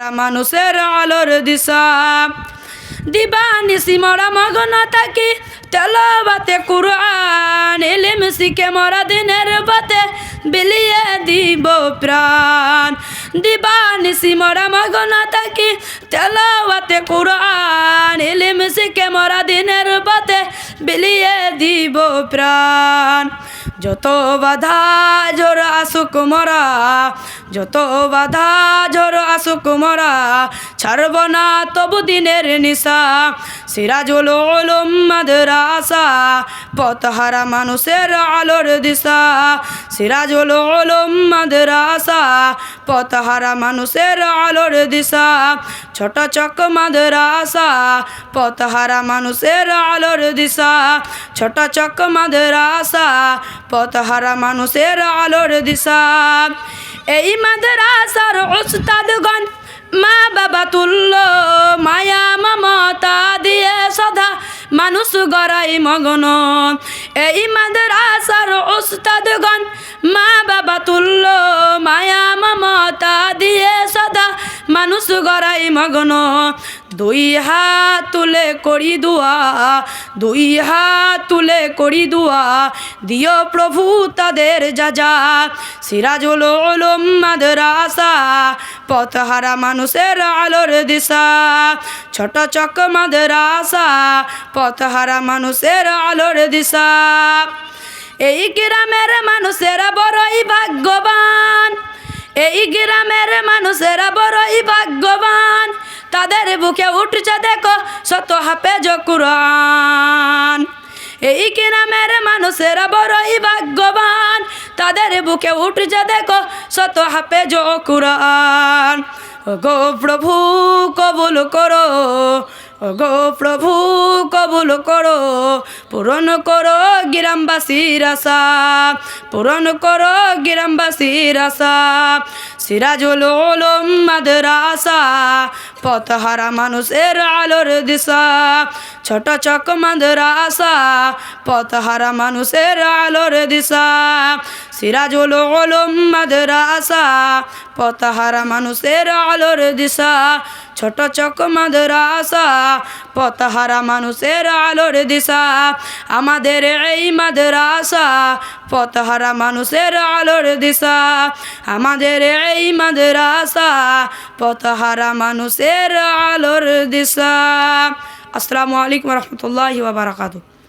মানুষের আলোর দিশা। দিবা নিশি মরা মগন থাকি তেলবাতে কুরআন। এলিম শিখে মরা দিনের বাতে বিলিয়ে দিব প্রাণ। দিবা নিশি মরা মগন থাকি তেলবাতে কুরআন। এলিম শিখে মরা দিনের বাতে বিলিয়ে দিব প্রাণ। যত বাধা জোর আসুক মরা, যত বাধা ঝোর আসুক মরা, ছাড়ব না তবু দিনের নিশা। সিরাজুল ওলম মাদ্রাসা পথহারা মানুষের আলোর দিশা। সিরাজুল ওলম মাদ্রাসা পথহারা মানুষের আলোর দিশা। ছোট চক মাদ্রাসা পথহারা মানুষের আলোর দিশা। ছোট চক মাদ্রাসা পথহারা মানুষের আলোর দিশা। এই মাদ্রাসার ওস্তাদগণ মা বাবা তুল্য, মায়া মমতা দিয়ে সদা মানুষ গড়াই মগন। এই মাদ্রাসার ওস্তাদগণ মা বাবা তুল্য, মায়া মমতা দিয়ে সদা মানুষ গড়াই মগন। দুই হাত তুলে করি দুয়া, দুই হাত তুলে করি দুয়া, দিও প্রভু তাদের যা যা। সিরাজুল ওলম মাদ্রাসা, পথহারা মানুষের আলোর দিশা। ছোট চক মাদ্রাসা, পথহারা মানুষের আলোর দিশা। এই গ্রামের মানুষেরা বড়ই ভাগ্যবান, এই গ্রামের মানুষেরা বড়ই ভাগ্যবান। তাদের বুকে উঠছে দেখো শত হাপে কুরআন। এই গ্রামের মানুষেরা বড়ই ভাগ্যবান, তাদের বুকে উঠছে দেখো শত হাপে কুরআন। গো প্রভু, কবুল করো গো প্রভু, কবুল করো, পূরণ করো গ্রামবাসীর আশা, পূরণ করো গ্রামবাসীর আশা। সিরাজুল ওলম মাদ্রাসা, পথহারা মানুষের আলোর দিশা। ছোট চক মাদ্রাসা, পথহারা মানুষের আলোর দিশা। সিরাজুল ওলম মাদ্রাসা, পথহারা মানুষের আলোর দিশা। ছোট চক মাদ্রাসা, পথহারা মানুষের আলোর দিশা। আমাদের এই মাদ্রাসা পথহারা মানুষের আলোর দিশা। আমাদের এই মাদ্রাসা পথহারা মানুষের আলোর দিশা। আসসালামু আলাইকুম রহমতুল্লাহি বারাকাতু